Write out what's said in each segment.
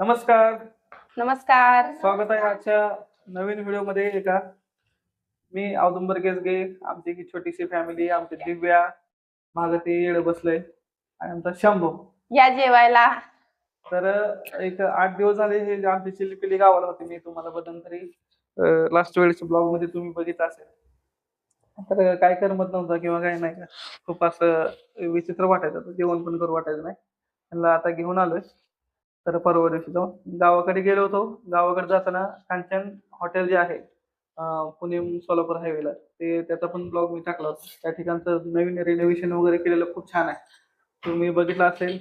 नमस्कार. नमस्कार. स्वागत आहे आजच्या नवीन व्हिडिओमध्ये एका मी औदुंबर गेसगे आमची एक छोटीशी फॅमिली आमची दिव्या मागं ते येड बसलंय आणि आमचा शंभू. या जेवायला. तर एक आठ दिवस झाले हे आमची चिल्लीपिल्ली गावाला होती मी तुम्हाला मध्यंतरी लास्ट वेळेच्या ब्लॉगमध्ये तुम्ही बघितलं असेल. तर काय करमत नव्हतं किंवा काय नाही का खूप असं विचित्र वाटायचं. जेवण पण करू वाटायचं नाही. त्यांना आता घेऊन आलोय. तर परवा दिवशी जाऊन गावाकडे गेलो होतो. गावाकडे जाताना कांचन हॉटेल जे आहे पुणे सोलापूर हायवेला ते त्याचा पण ब्लॉग मी टाकला होता. त्या ठिकाणचं नवीन रिनोव्हेशन वगैरे केलेलं खूप छान आहे. तुम्ही बघितलं असेल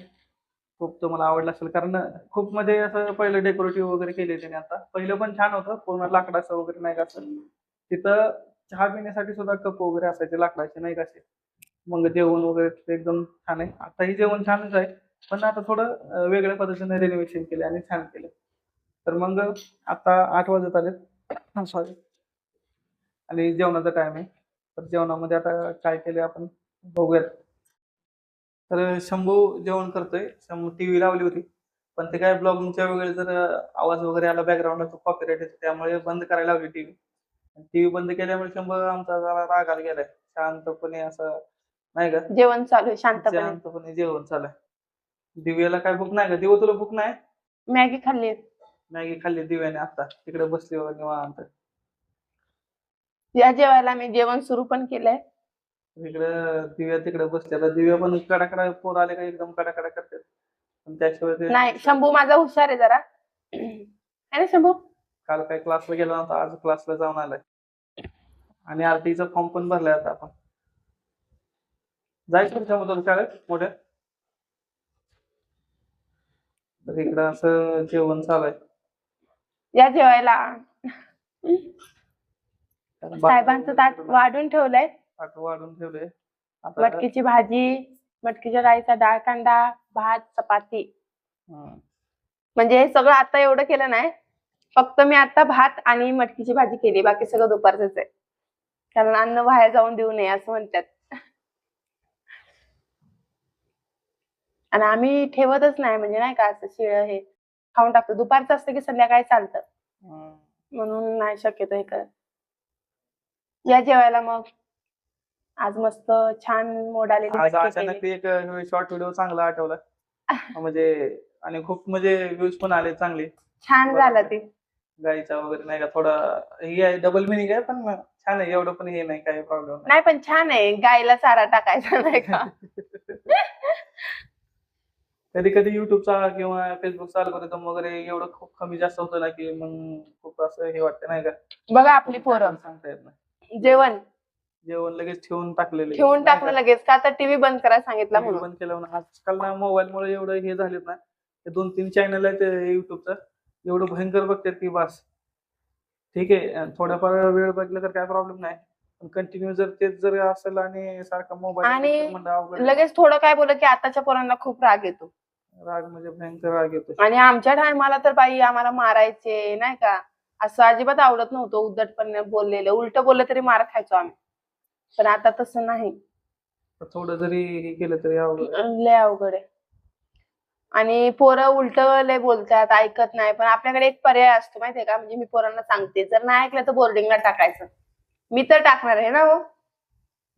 खूप तुम्हाला आवडलं असेल. कारण खूप म्हणजे असं पहिलं डेकोरेटिव्ह वगैरे केले त्याने आता. पहिलं पण छान होतं पूर्ण लाकडाचं वगैरे नाही का असं. तिथं चहा पिण्यासाठी सुद्धा कप वगैरे असायचे लाकडाचे नाही का असे. मग जेवण वगैरे एकदम छान आहे. आताही जेवण छानच आहे. पण आता थोडं वेगळ्या पद्धतीने रिनोव्हेशन केले आणि छान केलं. तर मग आता आठ वाजत आलेत. सॉरी आणि जेवणाचा टाइम आहे. तर जेवणामध्ये आता काय केले आपण बघूयात. तर शंभू जेवण करतोय. शंभू टीव्ही लावली होती. पण ते काय ब्लॉगिंगच्या वेळेस जर आवाज वगैरे आला बॅकग्राऊंडला तो कॉपीराईट येतो. त्यामुळे बंद करायला लावली टीव्ही टीव्ही बंद केल्यामुळे शंभू आमचा जरा रागाला गेलाय. शांतपणे असं नाही का? जेवण चालू शांतपणे जेवण चालू आहे. दिव्याला काय भूक नाही का? दिव तुला भूक नाही? मॅगी खाल्ली. मॅगी खाल्ली दिव्याने आता. तिकडे बसली बघा निवांत. या जेवायला मी जेवण सुरू पण केलंय. इकडं दिव्या तिकडे बसली आता दिव्या पण कडाकडा पोर आले का एकदम कडाकडा करतात. पण त्याशिवाय ते नाही शंभू माझा हुशार आहे जरा. है ना शंभू? काल काय क्लासला गेला नव्हता आज क्लासला जाऊन आलाय. आणि आरटीचा फॉर्म पण भरलाय आता आपण. जायचं तुमच्या मधून शाळेत? मोठ्या? तर इकडं असं जेवण चालू आहे. या जेवायला. कारण साहेबांचं ताट वाढून ठेवलंय. ताट वाढून ठेवले आता मटकीची भाजी मटकीच्या डाळीचा डाळ कांदा भात चपाती. हं. म्हणजे हे सगळं आता एवढं केलं नाही. फक्त मी आता भात आणि मटकीची भाजी केली. बाकी सगळं दुपारचंच आहे. कारण अन्न बाहेर जाऊन देऊ नये असं म्हणतात. आणि आम्ही ठेवतच नाही म्हणजे नाही का असं शिळ हे खाऊन टाकतो. दुपारचं असतं की संध्याकाळी चालतं. म्हणून नाही शक्यतो हे करत. या जेवायला मग. आज मस्त छान मोड मटकी अचानक एक शॉर्ट व्हिडिओ चांगला आठवला. म्हणजे आणि खूप म्हणजे व्ह्यूज पण आले चांगले. छान झालं ते. गाईचा वगैरे नाही का थोडा हे आहे डबल मिनिंग आहे पण छान आहे. एवढं पण हे नाही काही प्रॉब्लेम नाही. पण छान आहे. गायला चारा टाकायचा नाही का? कधी कधी युट्यूबचा किंवा फेसबुकचा अल्गोरिदम वगैरे एवढं खूप कमी जास्त होतं ना की मग खूप असं हे वाटतं नाही का? बघा आपली पोरं. सांगता येत नाही. जेवण. जेवण लगेच ठेवून टाकलेलं ठेवून टाकलं लगेच का तर टीव्ही बंद करायला सांगितलं म्हणून. बंद केलं म्हणून. आजकाल ना मोबाईल मुळे एवढं हे झालेत ना ते दोन तीन चॅनल आहेत युट्यूबचं एवढं भयंकर बघतात की बस. ठीक आहे थोडाफार वेळ बघलं तर काय प्रॉब्लेम नाही. पण कंटिन्यू जर तेच जर असेल आणि सारखा मोबाईल आणि लगेच थोडं काय बोललं की आताच्या पोरांना खूप राग येतो. राग म्हणजे भयंकर राग येतो. आणि आमच्या टायमाला तर बाई आम्हाला मारायचे नाही का? असं अजिबात आवडत नव्हतं उद्धटपणे बोललेलं. उलट बोललं तरी मार खायचो आम्ही. पण आता तसं नाही. थोडं जरी हे केलं तरी अवघड. लय अवघड आहे. आणि पोरं उलट लय बोलतात ऐकत नाही. पण आपल्याकडे एक पर्याय असतो माहितीये का? म्हणजे मी पोरांना सांगते. जर नाही ऐकलं तर बोर्डिंगला टाकायचं. मी तर टाकणार आहे ना हो?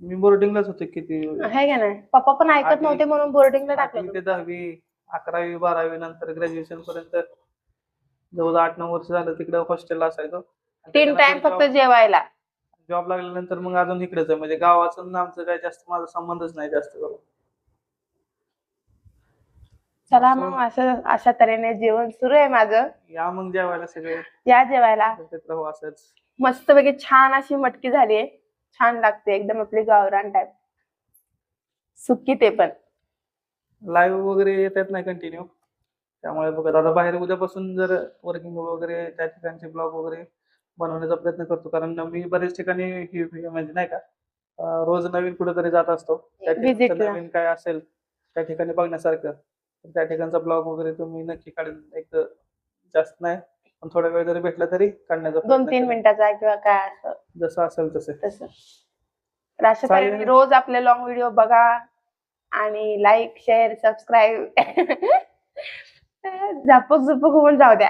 मी बोर्डिंगलाच होते किती आहे का नाही? पप्पा पण ऐकत नव्हते म्हणून बोर्डिंगला आठवी टाकलं ते दहावी अकरावी बारावी नंतर ग्रॅज्युएशन पर्यंत जवळ आठ नऊ वर्ष झालं तिकडे हॉस्टेलला असायचो. तीन टाइम फक्त जेवायला. जॉब लागल्यानंतर मग अजून इकडेच आहे. म्हणजे गावाचं आमचं काय जास्त माझा संबंधच नाही जास्त करून. चला मग असं अशा तऱ्हेने जेवण सुरू आहे माझं. या मग जेवायला सगळे. या जेवायला. एकत्र असंच. मस्तपैकी छान अशी मटकी झाली आहे. छान लागते एकदम आपली गावरान टाईप सुक्की ते पण. लाईव्ह वगैरे येतात नाही कंटिन्यू त्यामुळे बघत आता बाहेर उद्यापासून जर वर्किंग वगैरे त्या ठिकाणचे ब्लॉग वगैरे बनवण्याचा प्रयत्न करतो. कारण मी बरेच ठिकाणी हे- म्हणजे नाही का अं, रोज नवीन कुठेतरी जात असतो. त्या Visit ठिकाणचं ला. नवीन काय असेल त्या ठिकाणी बघण्यासारखं. तर त्या ठिकाणचा ब्लॉग वगैरे तुम्ही नक्की काढून एक जास्त नाही पण थोडा वेळ जरी भेटला तरी काढण्याचा दोन प्रयत्न तीन करेन. मिनिटाचा किंवा काय असं. जसं असेल तसं. तसं. तर अशा चालेल. तऱ्हेने रोज आपले लॉंग व्हिडिओ बघा आणि लाईक शेअर सबस्क्राईब झपक झपक होऊन जाऊ द्या.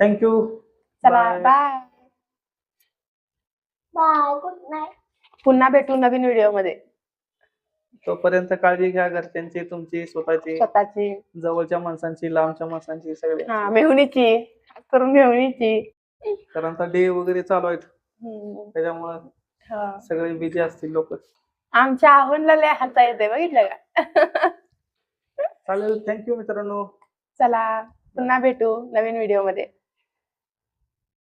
थँक्यू चला. बाय बाय गुड नाईट पुन्हा भेटू नवीन व्हिडिओमध्ये तोपर्यंत काळजी घ्या घरच्यांची तुमची स्वतःची स्वतःची. जवळच्या माणसांची लांबच्या माणसांची सगळे हा मेहुणीची करून मेहुणीची. कारण आता डे वगैरे चालू आहेत. त्याच्यामुळे हा. सगळे बिझी असतील लोक. आमच्या आव्हानला लय हाता येते बघितलं का? चालेल थँक्यू मित्रांनो. चला पुन्हा भेटू नवीन व्हिडिओमध्ये.